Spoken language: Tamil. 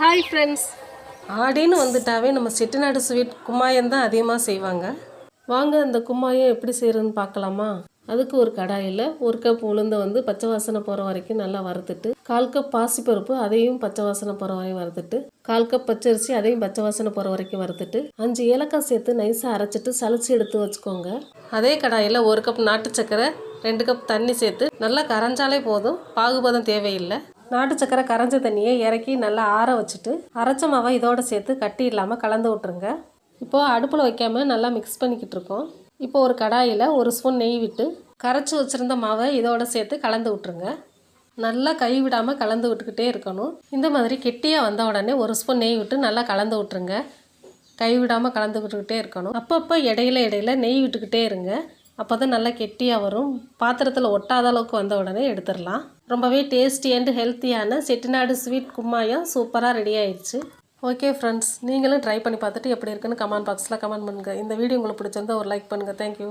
ஹாய் ஃப்ரெண்ட்ஸ் ஆடின்னு வந்துட்டாவே நம்ம செட்டிநாடு ஸ்வீட் கும்மாயம் தான் அதிகமாக செய்வாங்க. வாங்க அந்த கும்மாயம் எப்படி செய்கிறதுன்னு பார்க்கலாமா? அதுக்கு ஒரு கடாயில் ஒரு கப் உளுந்தை வந்து பச்சை வாசனை போகிற வரைக்கும் நல்லா வறுத்துட்டு கால் கப் பாசிப்பருப்பு அதையும் பச்சை வாசனை போகிற வரையும் வறுத்துட்டு கால் கப் பச்சரிசி அதையும் பச்சை வாசனை போகிற வரைக்கும் வறுத்துட்டு அஞ்சு ஏலக்காய் சேர்த்து நைஸாக அரைச்சிட்டு சளிச்சு எடுத்து வச்சுக்கோங்க. அதே கடாயில் ஒரு கப் நாட்டு சக்கரை ரெண்டு கப் தண்ணி சேர்த்து நல்லா கரைஞ்சாலே போதும். பாகுபதம் தேவையில்லை. நாட்டு சக்கரை கரைஞ்ச தண்ணியை இறக்கி நல்லா ஆற வச்சுட்டு அரைச்ச மாவை இதோடு சேர்த்து கட்டி இல்லாமல் கலந்து விட்ருங்க இப்போது அடுப்பில் வைக்காமல் நல்லா மிக்ஸ் பண்ணிக்கிட்டு இருக்கோம். இப்போ ஒரு கடாயில் ஒரு ஸ்பூன் நெய் விட்டு கரைச்சி வச்சுருந்த மாவை இதோட சேர்த்து கலந்து விட்ருங்க நல்லா கை விடாமல் கலந்து விட்டுக்கிட்டே இருக்கணும். இந்த மாதிரி கெட்டியாக வந்த உடனே ஒரு ஸ்பூன் நெய் விட்டு நல்லா கலந்து விட்ருங்க கை விடாமல் கலந்து விட்டுக்கிட்டே இருக்கணும். அப்பப்போ இடையில இடையில நெய் விட்டுக்கிட்டே இருங்க. அப்போ தான் நல்லா கெட்டியாக வரும். பாத்திரத்தில் ஒட்டாத அளவுக்கு வந்த உடனே எடுத்துடலாம். ரொம்பவே டேஸ்டி அண்ட் ஹெல்த்தியான செட்டிநாடு ஸ்வீட் கும்மாயம் சூப்பராக ரெடி ஆயிடுச்சு. ஓகே ஃப்ரெண்ட்ஸ் நீங்களும் ட்ரை பண்ணி பார்த்துட்டு எப்படி இருக்குன்னு கமெண்ட் பாக்ஸில் கமெண்ட் பண்ணுங்கள் இந்த வீடியோ உங்களுக்கு பிடிச்சிருந்தா ஒரு லைக் பண்ணுங்கள் தேங்க்யூ